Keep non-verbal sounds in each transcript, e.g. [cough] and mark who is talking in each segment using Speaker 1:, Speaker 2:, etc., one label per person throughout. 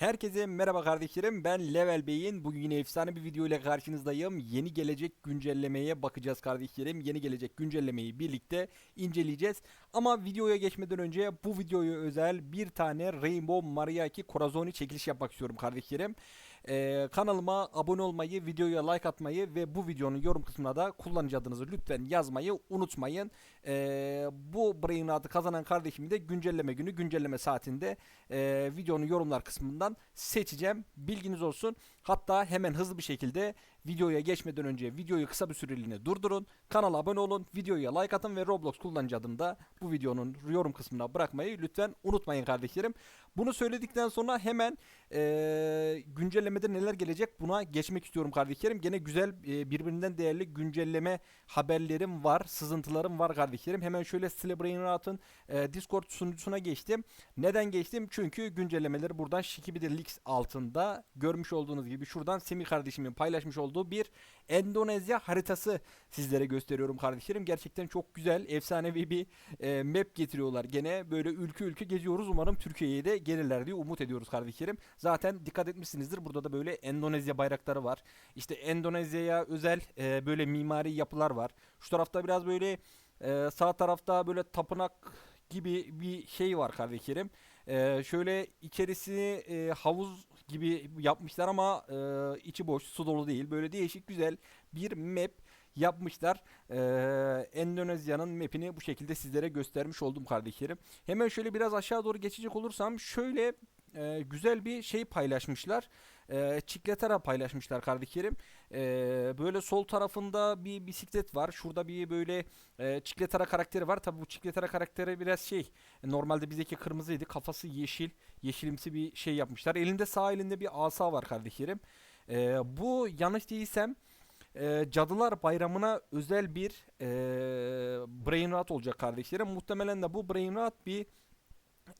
Speaker 1: Herkese merhaba kardeşlerim ben Level Bey'in bugün yine efsane bir video ile karşınızdayım. Yeni gelecek güncellemeye bakacağız kardeşlerim. Yeni gelecek güncellemeyi birlikte inceleyeceğiz. Ama videoya geçmeden önce bu videoya özel bir tane Rainbow Mariaki Corazoni çekiliş yapmak istiyorum kardeşlerim. Ee, kanalıma abone olmayı, videoya like atmayı ve bu videonun yorum kısmına da kullanıcı adınızı lütfen yazmayı unutmayın. Ee, bu Brain adı kazanan kardeşimi de güncelleme günü, güncelleme saatinde e, videonun yorumlar kısmından seçeceğim. Bilginiz olsun. Hatta hemen hızlı bir şekilde videoya geçmeden önce videoyu kısa bir süreliğine durdurun. Kanala abone olun, videoya like atın ve Roblox kullanıcı adını bu videonun yorum kısmına bırakmayı lütfen unutmayın kardeşlerim. Bunu söyledikten sonra hemen e, güncellemede neler gelecek buna geçmek istiyorum kardeşlerim. Gene güzel e, birbirinden değerli güncelleme haberlerim var, sızıntılarım var kardeşlerim. Hemen şöyle Celebrating Rahat'ın e, Discord sunucusuna geçtim. Neden geçtim? Çünkü güncellemeleri buradan Şikibidir Leaks altında görmüş olduğunuz gibi şuradan Semih kardeşimin paylaşmış olduğu bir Endonezya haritası sizlere gösteriyorum kardeşlerim. Gerçekten çok güzel, efsanevi bir e, map getiriyorlar. Gene böyle ülke ülke geziyoruz. Umarım Türkiye'ye de gelirler diye umut ediyoruz kardeşlerim. Zaten dikkat etmişsinizdir. Burada da böyle Endonezya bayrakları var. İşte Endonezya'ya özel e, böyle mimari yapılar var. Şu tarafta biraz böyle e, sağ tarafta böyle tapınak gibi bir şey var kardeşlerim. E, şöyle içerisini e, havuz gibi yapmışlar ama e, içi boş, su dolu değil. Böyle değişik güzel bir map yapmışlar. Ee, Endonezya'nın mapini bu şekilde sizlere göstermiş oldum kardeşlerim. Hemen şöyle biraz aşağı doğru geçecek olursam şöyle e, güzel bir şey paylaşmışlar. E, Çikletara paylaşmışlar kardeşlerim. E, böyle sol tarafında bir bisiklet var. Şurada bir böyle e, Çikletara karakteri var. Tabi bu Çikletara karakteri biraz şey. Normalde bizdeki kırmızıydı. Kafası yeşil. Yeşilimsi bir şey yapmışlar. Elinde sağ elinde bir asa var kardeşlerim. E, bu yanlış değilsem e, Cadılar Bayramı'na özel bir e, Brain Rot olacak kardeşlerim. Muhtemelen de bu Brain Rot bir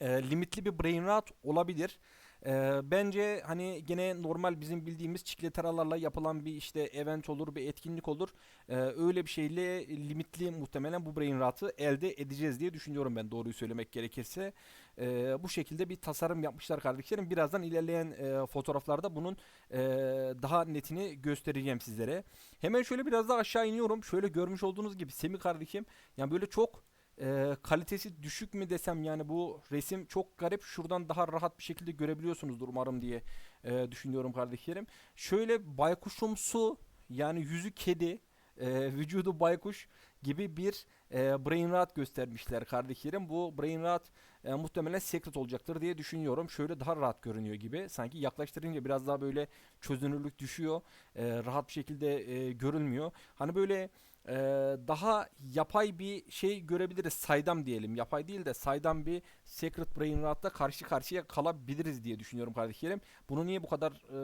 Speaker 1: e, limitli bir Brain Rot olabilir. E, bence hani gene normal bizim bildiğimiz çikletaralarla yapılan bir işte event olur, bir etkinlik olur. E, öyle bir şeyle limitli muhtemelen bu Brain Rot'ı elde edeceğiz diye düşünüyorum ben doğruyu söylemek gerekirse. E, bu şekilde bir tasarım yapmışlar kardeşlerim. Birazdan ilerleyen e, fotoğraflarda bunun e, daha netini göstereceğim sizlere. Hemen şöyle biraz daha aşağı iniyorum. Şöyle görmüş olduğunuz gibi Semih kardeşim yani böyle çok e, kalitesi düşük mü desem yani bu resim çok garip. Şuradan daha rahat bir şekilde görebiliyorsunuzdur umarım diye e, düşünüyorum kardeşlerim. Şöyle baykuşumsu yani yüzü kedi, e, [laughs] vücudu baykuş gibi bir e, brain rot göstermişler kardeşlerim. Bu brain rot e, muhtemelen secret olacaktır diye düşünüyorum. Şöyle daha rahat görünüyor gibi. Sanki yaklaştırınca biraz daha böyle çözünürlük düşüyor. E, rahat bir şekilde e, görülmüyor. Hani böyle e, daha yapay bir şey görebiliriz. Saydam diyelim. Yapay değil de saydam bir Secret Brain Rot'la karşı karşıya kalabiliriz diye düşünüyorum kardeşlerim. Bunu niye bu kadar e,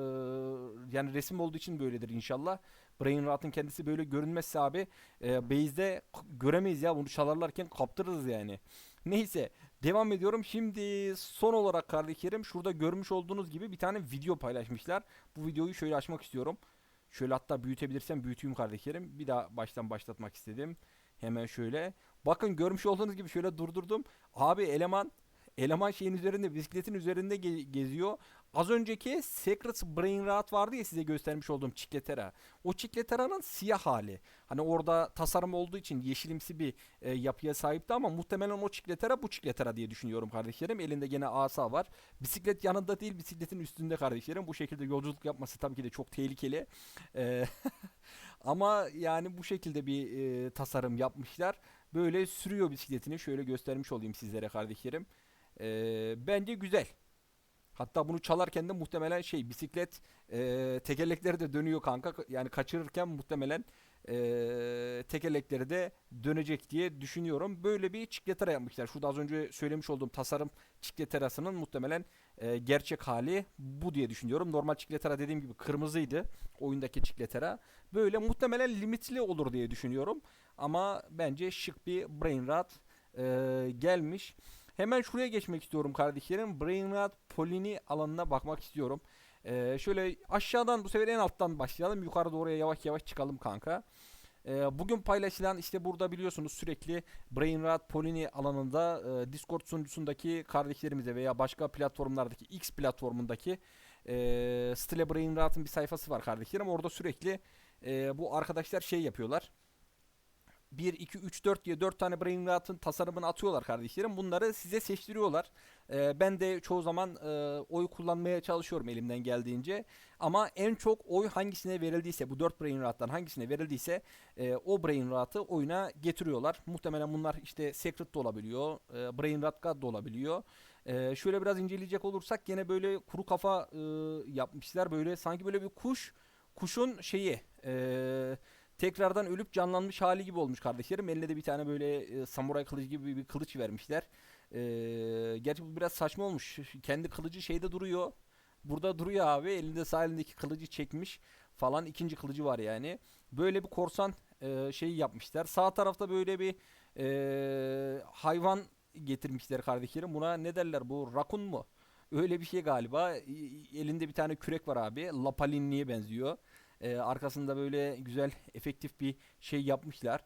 Speaker 1: yani resim olduğu için böyledir inşallah. Brain Rot'ın kendisi böyle görünmezse abi e, base'de göremeyiz ya. Bunu çalarlarken kaptırırız yani. Neyse devam ediyorum. Şimdi son olarak kardeşlerim şurada görmüş olduğunuz gibi bir tane video paylaşmışlar. Bu videoyu şöyle açmak istiyorum. Şöyle hatta büyütebilirsem büyüteyim kardeşlerim. Bir daha baştan başlatmak istedim. Hemen şöyle. Bakın görmüş olduğunuz gibi şöyle durdurdum. Abi eleman eleman şeyin üzerinde bisikletin üzerinde ge- geziyor. Az önceki Secret Brain Rot vardı ya size göstermiş olduğum Çikletera. O Çikletera'nın siyah hali. Hani orada tasarım olduğu için yeşilimsi bir e, yapıya sahipti ama muhtemelen o Çikletera bu Çikletera diye düşünüyorum kardeşlerim. Elinde gene asa var. Bisiklet yanında değil bisikletin üstünde kardeşlerim. Bu şekilde yolculuk yapması tabii ki de çok tehlikeli. E, [laughs] ama yani bu şekilde bir e, tasarım yapmışlar. Böyle sürüyor bisikletini. Şöyle göstermiş olayım sizlere kardeşlerim. E, bence güzel. Hatta bunu çalarken de muhtemelen şey bisiklet e, tekerlekleri de dönüyor kanka. Yani kaçırırken muhtemelen e, tekerlekleri de dönecek diye düşünüyorum. Böyle bir çikletera yapmışlar. Şurada az önce söylemiş olduğum tasarım çikleterasının muhtemelen e, gerçek hali bu diye düşünüyorum. Normal çikletera dediğim gibi kırmızıydı. Oyundaki çikletera. Böyle muhtemelen limitli olur diye düşünüyorum. Ama bence şık bir brain rot e, gelmiş. Hemen şuraya geçmek istiyorum kardeşlerim. Brain Rot Polini alanına bakmak istiyorum. Ee, şöyle aşağıdan bu sefer en alttan başlayalım. Yukarı doğruya yavaş yavaş çıkalım kanka. Ee, bugün paylaşılan işte burada biliyorsunuz sürekli Brainrot Polini alanında e, Discord sunucusundaki kardeşlerimize veya başka platformlardaki X platformundaki e, Stile Brainrot'ın bir sayfası var kardeşlerim. Orada sürekli e, bu arkadaşlar şey yapıyorlar. 1, 2, 3, 4 diye 4 tane Brainrot'ın tasarımını atıyorlar kardeşlerim. Bunları size seçtiriyorlar. Ee, ben de çoğu zaman e, oy kullanmaya çalışıyorum elimden geldiğince. Ama en çok oy hangisine verildiyse, bu 4 Brainrot'tan hangisine verildiyse e, o Brainrot'ı oyuna getiriyorlar. Muhtemelen bunlar işte Secret de olabiliyor, e, Brainrot God da olabiliyor. E, şöyle biraz inceleyecek olursak yine böyle kuru kafa e, yapmışlar. Böyle sanki böyle bir kuş, kuşun şeyi... E, tekrardan ölüp canlanmış hali gibi olmuş kardeşlerim. Eline de bir tane böyle e, samuray kılıcı gibi bir kılıç vermişler. E, gerçi bu biraz saçma olmuş. Kendi kılıcı şeyde duruyor. Burada duruyor abi. Elinde sağ elindeki kılıcı çekmiş falan. ikinci kılıcı var yani. Böyle bir korsan e, şeyi yapmışlar. Sağ tarafta böyle bir e, hayvan getirmişler kardeşlerim. Buna ne derler bu? Rakun mu? Öyle bir şey galiba. E, Elinde bir tane kürek var abi. Lapalinli'ye benziyor. Ee, arkasında böyle güzel efektif bir şey yapmışlar.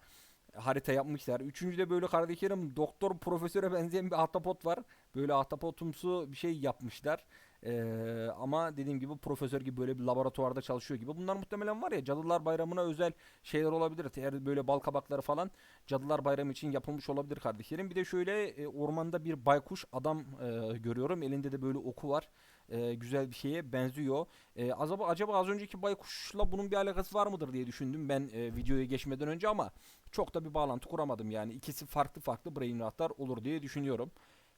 Speaker 1: Harita yapmışlar. Üçüncüde böyle kardeşlerim doktor profesöre benzeyen bir ahtapot var. Böyle ahtapotumsu bir şey yapmışlar. Ee, ama dediğim gibi profesör gibi böyle bir laboratuvarda çalışıyor gibi. Bunlar muhtemelen var ya Cadılar Bayramı'na özel şeyler olabilir. Eğer böyle bal kabakları falan Cadılar Bayramı için yapılmış olabilir kardeşlerim. Bir de şöyle e, ormanda bir baykuş adam e, görüyorum. Elinde de böyle oku var. E, güzel bir şeye benziyor. E, acaba, acaba az önceki baykuşla bunun bir alakası var mıdır diye düşündüm ben e, videoya geçmeden önce ama çok da bir bağlantı kuramadım yani. ikisi farklı farklı brainrotlar olur diye düşünüyorum.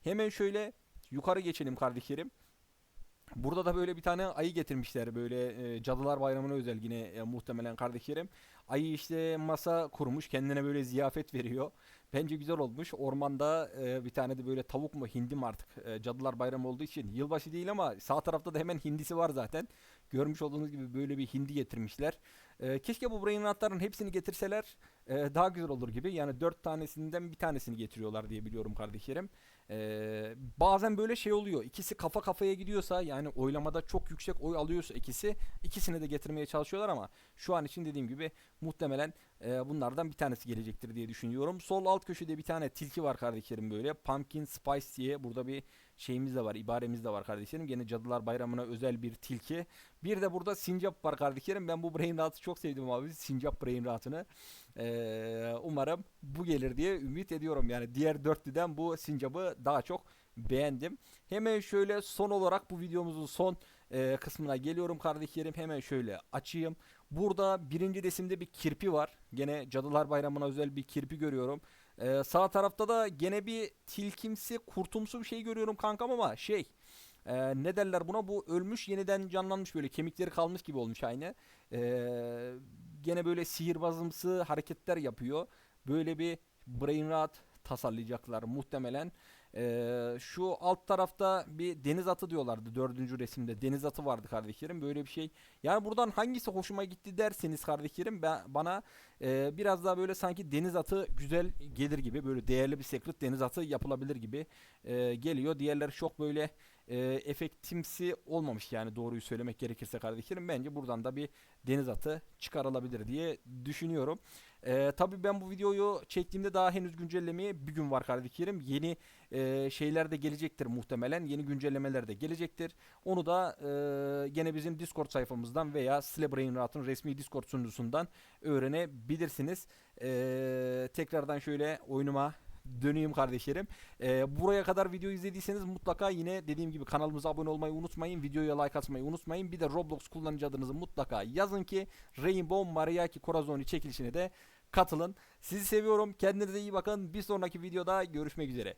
Speaker 1: Hemen şöyle yukarı geçelim kardeşlerim. Burada da böyle bir tane ayı getirmişler böyle e, Cadılar Bayramı'na özel yine e, muhtemelen kardeşlerim. Ayı işte masa kurmuş kendine böyle ziyafet veriyor. Bence güzel olmuş. Ormanda e, bir tane de böyle tavuk mu hindi mi artık e, Cadılar Bayramı olduğu için yılbaşı değil ama sağ tarafta da hemen hindisi var zaten. Görmüş olduğunuz gibi böyle bir hindi getirmişler. E, keşke bu brainrotların hepsini getirseler e, daha güzel olur gibi. Yani dört tanesinden bir tanesini getiriyorlar diye biliyorum kardeşlerim. E, bazen böyle şey oluyor. İkisi kafa kafaya gidiyorsa yani oylamada çok yüksek oy alıyorsa ikisi ikisini de getirmeye çalışıyorlar ama şu an için dediğim gibi muhtemelen e, bunlardan bir tanesi gelecektir diye düşünüyorum. Sol alt köşede bir tane tilki var kardeşlerim böyle. Pumpkin Spice diye burada bir şeyimiz de var, ibaremiz de var kardeşlerim. Gene Cadılar Bayramı'na özel bir tilki. Bir de burada sincap var kardeşlerim. Ben bu brain rahatı çok sevdim abi. Sincap brain rahatını. Ee, umarım bu gelir diye ümit ediyorum. Yani diğer dörtlüden bu sincapı daha çok beğendim. Hemen şöyle son olarak bu videomuzun son e, kısmına geliyorum kardeşlerim. Hemen şöyle açayım. Burada birinci resimde bir kirpi var. Gene Cadılar Bayramı'na özel bir kirpi görüyorum. Ee, sağ tarafta da gene bir tilkimsi, kurtumsu bir şey görüyorum kankam ama şey... e, ne derler buna? Bu ölmüş yeniden canlanmış böyle kemikleri kalmış gibi olmuş aynı. Ee, gene böyle sihirbazımsı hareketler yapıyor. Böyle bir brain rot tasarlayacaklar muhtemelen. Ee, şu alt tarafta bir deniz atı diyorlardı dördüncü resimde. Deniz atı vardı kardeşlerim böyle bir şey. Yani buradan hangisi hoşuma gitti derseniz kardeşlerim ben, bana e, biraz daha böyle sanki deniz atı güzel gelir gibi. Böyle değerli bir secret deniz atı yapılabilir gibi e, geliyor. Diğerleri çok böyle e, efektimsi olmamış yani doğruyu söylemek gerekirse kardeşlerim. Bence buradan da bir deniz atı çıkarılabilir diye düşünüyorum. Ee, tabii ben bu videoyu çektiğimde daha henüz güncellemeye bir gün var kardeşlerim. Yeni e, şeyler de gelecektir muhtemelen. Yeni güncellemeler de gelecektir. Onu da e, gene bizim Discord sayfamızdan veya Slebrain Rahat'ın resmi Discord sunucusundan öğrenebilirsiniz. E, tekrardan şöyle oyunuma döneyim kardeşlerim. Ee, buraya kadar video izlediyseniz mutlaka yine dediğim gibi kanalımıza abone olmayı unutmayın. Videoya like atmayı unutmayın. Bir de Roblox kullanıcı adınızı mutlaka yazın ki Rainbow Mariaki Corazoni çekilişine de katılın. Sizi seviyorum. Kendinize iyi bakın. Bir sonraki videoda görüşmek üzere.